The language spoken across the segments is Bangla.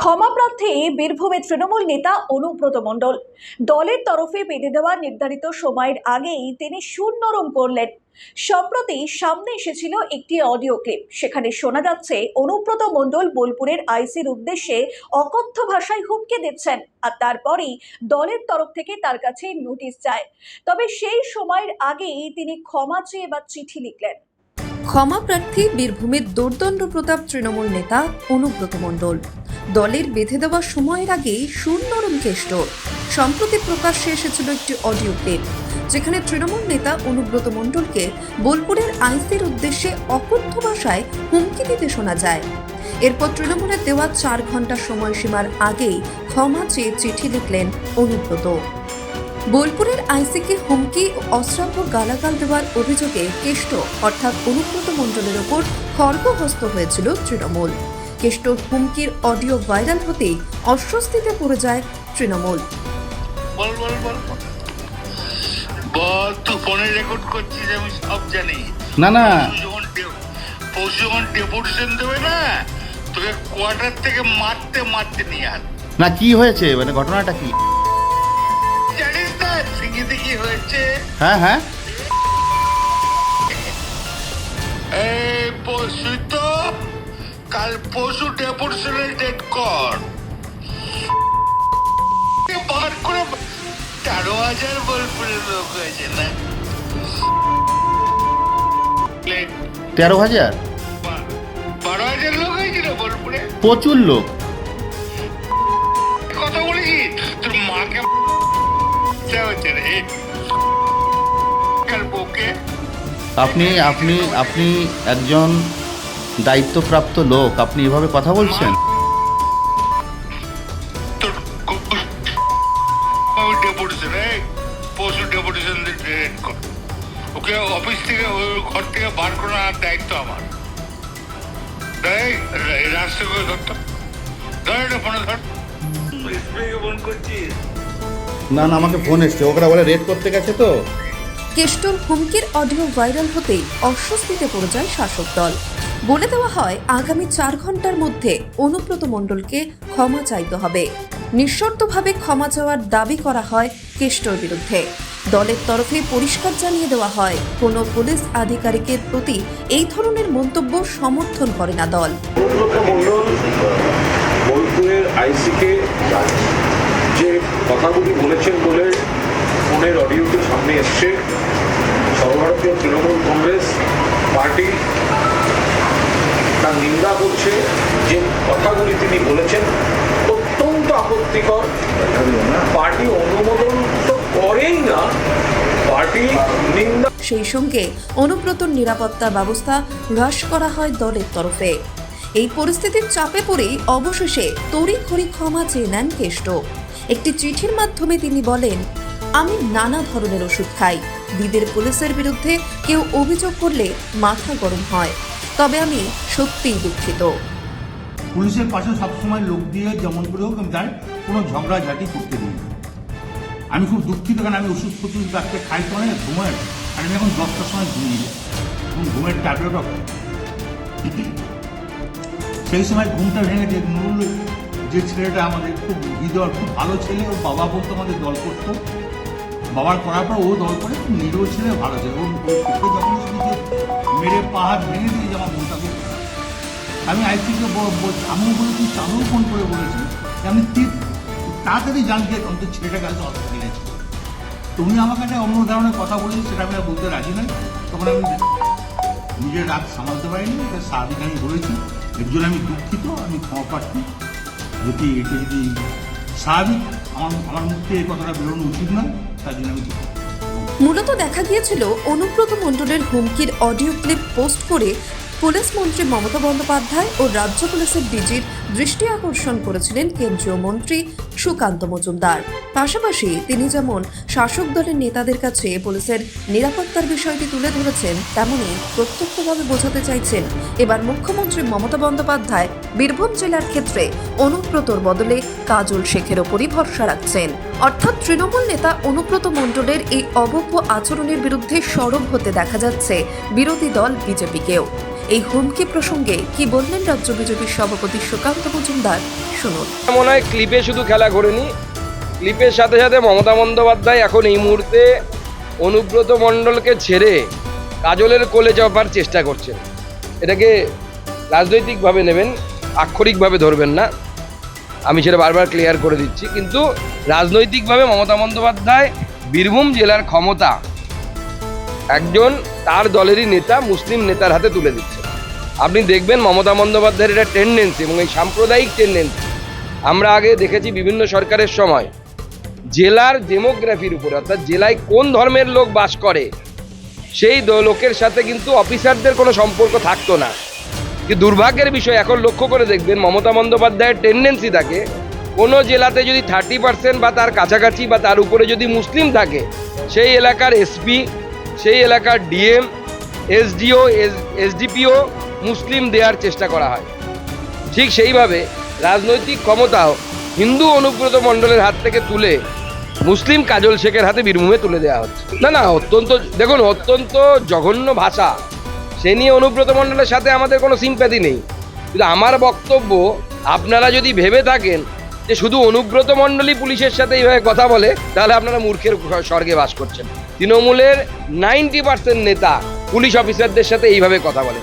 ক্ষমাপ্রার্থী বীরভূমের তৃণমূল নেতা অনুব্রত মণ্ডল। দলের তরফে বেঁধে দেওয়া নির্ধারিত সময়ের আগেই তিনি নরম করলেন। সম্প্রতি সামনে এসেছিল একটি অডিও ক্লিপ। সেখানে শোনা যাচ্ছে, অনুব্রত মণ্ডল বোলপুরের আইসির উদ্দেশ্যে অকথ্য ভাষায় হুমকি দিচ্ছেন আর তারপরেই দলের তরফ থেকে তার কাছে নোটিশ যায় তবে সেই সময়ের আগেই তিনি ক্ষমা চেয়ে বা চিঠি লিখলেন। ক্ষমা প্রার্থী বীরভূমের দোর্দণ্ড প্রতাপ তৃণমূল নেতা অনুব্রত মণ্ডল। দলের বেঁধে দেওয়া সময়ের আগেই সুন্দরম কেষ্ট। সম্প্রতি প্রকাশ্যে এসেছিল একটি অডিও ক্লিপ, যেখানে তৃণমূল নেতা অনুব্রত মণ্ডলকে বোলপুরের আইসির উদ্দেশ্যে অকথ্য ভাষায় হুমকি দিতে শোনা যায়। এরপর তৃণমূলের দেওয়া চার ঘণ্টা সময়সীমার আগেই ক্ষমা চেয়ে চিঠি লিখলেন অনুব্রত। বোলপুরের আইসিকে হুমকি ও অশ্রাব্য গালাগাল দেওয়ার অভিযোগে কেষ্ট অর্থাৎ অনুব্রত মণ্ডলের ওপর খর্গহস্ত হয়েছিল তৃণমূল। কেষ্টর হুমকির অডিও ভাইরাল হতেই অস্বস্তিতে পড়ে যায় তৃণমূল। বল বল বল। বল। বল ফোনে রেকর্ড করছিস আমি সব জানি। না না। পরশু যখন ডেপুটেশন দেবে না তোকে কোয়ার্টার থেকে মারতে মারতে নিয়ে না কি হয়েছে? মানে ঘটনাটা কি? কি হয়েছে। হ্যাঁ হ্যাঁ। এই পরশু তো কাল পরশু ডেপুটেশনের ডেট কর। বার করে তেরো হাজার বোলপুরের লোক হয়েছে না। তেরো হাজার? বারো হাজার লোক হয়েছিল বোলপুরে? প্রচুর লোক। আপনি আপনি আপনি একজন দায়িত্বপ্রাপ্ত লোক আপনি এভাবে কথা বলছেন? তোর ডেপুটেশন এই পশু ডেপুটেশন ডেট কর। ওকে অফিস থেকে ওই ঘর থেকে বার করার দায়িত্ব আমার। রাস্তা করে ধরতো ধর এটা ফোনে ধর। না না আমাকে ফোন এসছে। ওরা বলে রেড করতে গেছে তো? কেষ্টর হুমকির অডিও ভাইরাল হতেই অস্বস্তিতে পড়ে যায় শাসক দল। বলে দেওয়া হয়, আগামী চার ঘণ্টার মধ্যে অনুব্রত মণ্ডলকে ক্ষমা চাইতে হবে। নিঃশর্তভাবে ক্ষমা চাওয়ার দাবি করা হয় কেষ্টর বিরুদ্ধে। দলের তরফে পরিষ্কার জানিয়ে দেওয়া হয়, কোনো পুলিশ আধিকারিকের প্রতি এই ধরনের মন্তব্য সমর্থন করে না দল। আইসিকে যে কথাগুলি বলেছেন বলে ফোনের অডিওটি সামনে এসছে সর্বভারতীয় তৃণমূল কংগ্রেস পার্টি। তার নিন্দা করছে যে কথাগুলি তিনি বলেছেন অত্যন্ত আপত্তিকর। পার্টি অনুমোদন তো করেই না, পার্টি নিন্দা সেই সঙ্গে অনুব্রতর নিরাপত্তা ব্যবস্থা হ্রাস করা হয় দলের তরফে। এই পরিস্থিতির চাপে পড়েই অবশেষে তড়িঘড়ি ক্ষমা চেয়ে নেন কেষ্ট। একটি চিঠির মাধ্যমে তিনি বলেন আমি নানা ধরনের ওষুধ খাই। বিদের পুলিশের বিরুদ্ধে কেউ অভিযোগ করলে মাথা গরম হয়। তবে আমি সত্যিই দুঃখিত। পুলিশের পাশে সবসময় লোক দিয়ে যেমন করে হোক আমি তার কোনো ঝগড়াঝাটি করতে দিই। আমি খুব দুঃখিত কারণ আমি ওষুধ ফষুধ রাখতে খাই তো অনেক ঘুমের আর আমি এখন দশটার সময় ঘুমিয়ে এবং ঘুমের ট্যাবলেটও। সেই সময় ঘুমটা ভেঙে যে নুরুল, যে ছেলেটা আমাদের খুব হৃদয়, খুব ভালো ছেলে ও বাবা বলতো আমাদের দল করতো। বাবার করার পর ও দল করে নিরীহ ছেলে ভালো ছেলে। ওকে যখন শুনেছি মেরে পাহাড় ভেঙে দিয়ে আমার মনটা খারাপ। আমি আইসিকে আমি বলেছি আমিও ফোন করে বলেছি যে আমি তাড়াতাড়ি জানতে অন্তত ছেলেটা কাছে হসপিটালে আছে তুমি আমাকে একটা অন্য ধরনের কথা বলেছি, সেটা আমি বলতে রাজি নই। তখন আমি নিজের রাগ সামালতে পারিনি, এটা স্বাভাবিক আমি বলেছি। এর জন্য আমি দুঃখিত, আমি ক্ষমা প্রার্থী। যদি এটা যদি স্বাভাবিক, আমার আমার মুখ এই কথাটা বেরোনো উচিত নয়। মূলত দেখা গিয়েছিল অনুব্রত মণ্ডলের হুমকির অডিও ক্লিপ পোস্ট করে পুলিশ মন্ত্রী মমতা বন্দ্যোপাধ্যায় ও রাজ্য পুলিশের ডিজির দৃষ্টি আকর্ষণ করেছিলেন কেন্দ্রীয় মন্ত্রী সুকান্ত মজুমদার। পাশাপাশি তিনি যেমন শাসক দলের নেতাদের কাছে পুলিশের নিরাপত্তার বিষয়টি তুলে ধরেছেন, তেমনি প্রত্যক্ষভাবে বোঝাতে চাইছেন। এবার মুখ্যমন্ত্রী মমতা বন্দ্যোপাধ্যায় বীরভূম জেলার ক্ষেত্রে অনুব্রতর বদলে কাজল শেখের ওপরই ভরসা রাখছেন। অর্থাৎ তৃণমূল নেতা অনুব্রত মণ্ডলের এই অবজ্ঞ আচরণের বিরুদ্ধে সরব হতে দেখা যাচ্ছে বিরোধী দল বিজেপিকেও। এই হুমকি প্রসঙ্গে কি বললেন রাজ্য বিজেপির সভাপতি সুকান্ত মজুমদার? শুনুন। মনে হয় ক্লিপে শুধু খেলা করেনি ক্লিপের সাথে সাথে মমতা বন্দ্যোপাধ্যায় এখন এই মুহূর্তে অনুব্রত মণ্ডলকে ছেড়ে কাজলের কোলে চাপার চেষ্টা করছেন। এটাকে রাজনৈতিকভাবে নেবেন, আক্ষরিকভাবে ধরবেন না। আমি সেটা বারবার ক্লিয়ার করে দিচ্ছি। কিন্তু রাজনৈতিকভাবে মমতা বন্দ্যোপাধ্যায় বীরভূম জেলার ক্ষমতা একজন তার দলেরই নেতা, মুসলিম নেতার হাতে তুলে দিচ্ছে। আপনি দেখবেন মমতা বন্দ্যোপাধ্যায়ের এটা টেন্ডেন্সি এবং এই সাম্প্রদায়িক টেন্ডেন্সি আমরা আগে দেখেছি বিভিন্ন সরকারের সময়, জেলার ডেমোগ্রাফির উপরে, অর্থাৎ জেলায় কোন ধর্মের লোক বাস করে, সেই লোকের সাথে কিন্তু অফিসারদের কোনো সম্পর্ক থাকতো না। কিন্তু দুর্ভাগ্যের বিষয়, এখন লক্ষ্য করে দেখবেন মমতা বন্দ্যোপাধ্যায়ের টেন্ডেন্সি থাকে, কোনো জেলাতে যদি থার্টি পার্সেন্ট বা তার কাছাকাছি বা তার উপরে যদি মুসলিম থাকে, সেই এলাকার এসপি সেই এলাকার ডিএম এসডিও এস এসডিপিও মুসলিম দেওয়ার চেষ্টা করা হয়। ঠিক সেইভাবে রাজনৈতিক ক্ষমতাও হিন্দু অনুব্রত মণ্ডলের হাত থেকে তুলে মুসলিম কাজল শেখের হাতে বীরভূমে তুলে দেওয়া হচ্ছে। না না, অত্যন্ত, দেখুন, অত্যন্ত জঘন্য ভাষা। সে নিয়ে অনুব্রত মণ্ডলের সাথে আমাদের কোনো সিম্প্যাথি নেই। কিন্তু আমার বক্তব্য, আপনারা যদি ভেবে থাকেন যে শুধু অনুব্রত মণ্ডলী পুলিশের সাথে এইভাবে কথা বলে, তাহলে আপনারা মূর্খের স্বর্গে বাস করছেন। তৃণমূলের নাইনটি পার্সেন্ট নেতা পুলিশ অফিসারদের সাথে এইভাবে কথা বলে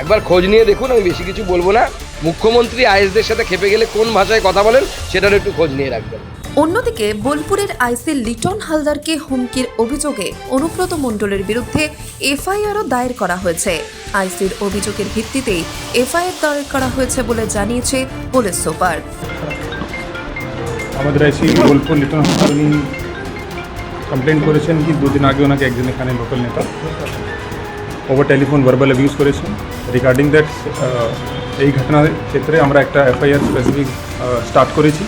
একবার খোঁজ নিয়ে দেখুন আমি বেশি কিছু বলব না। মুখ্যমন্ত্রী আইএসদের সাথে খেপে গেলে কোন ভাষায় কথা বলেন সেটার একটু খোঁজ নিয়ে রাখবেন। অন্যদিকে বোলপুরের আইসি লিটন হালদারকে হুমকির অভিযোগে অনুব্রত মণ্ডলের বিরুদ্ধে এফআইআরও দায়ের করা হয়েছে। আইসির অভিযোগের ভিত্তিতেই এফআইআর দায়ের করা হয়েছে বলে জানিয়েছে পুলিশ সুপার। আমাদের আইসি বোলপুর লিটন উনি কমপ্লেন করেছেন কি দুদিন আগে ওনাকে একজন এখানে লোকাল নেতা ওভার টেলিফোন ভার্বাল অ্যাবিউজ করেছেন রিগার্ডিং দ্যাট এই ঘটনার ক্ষেত্রে আমরা একটা এফআইআর স্পেসিফিক স্টার্ট করেছি।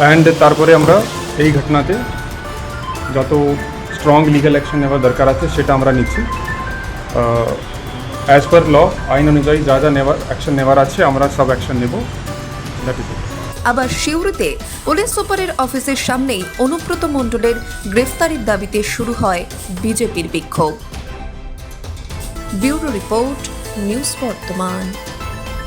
অ্যান্ড তারপরে আমরা এই ঘটনাতে যত স্ট্রং লিগ্যাল অ্যাকশন নেওয়ার দরকার আছে, সেটা আমরা নিচ্ছি। অ্যাজ পার ল আইন অনুযায়ী যা যা নেওয়ার অ্যাকশন নেওয়ার আছে, আমরা সব অ্যাকশন নেব। দ্যাট আবার শিউরিতে পুলিশ সুপারের অফিসের সামনেই অনুব্রত মণ্ডলের গ্রেফতারির দাবিতে শুরু হয় বিজেপির বিক্ষোভ। ब्यूरो रिपोर्ट न्यूज वर्तमान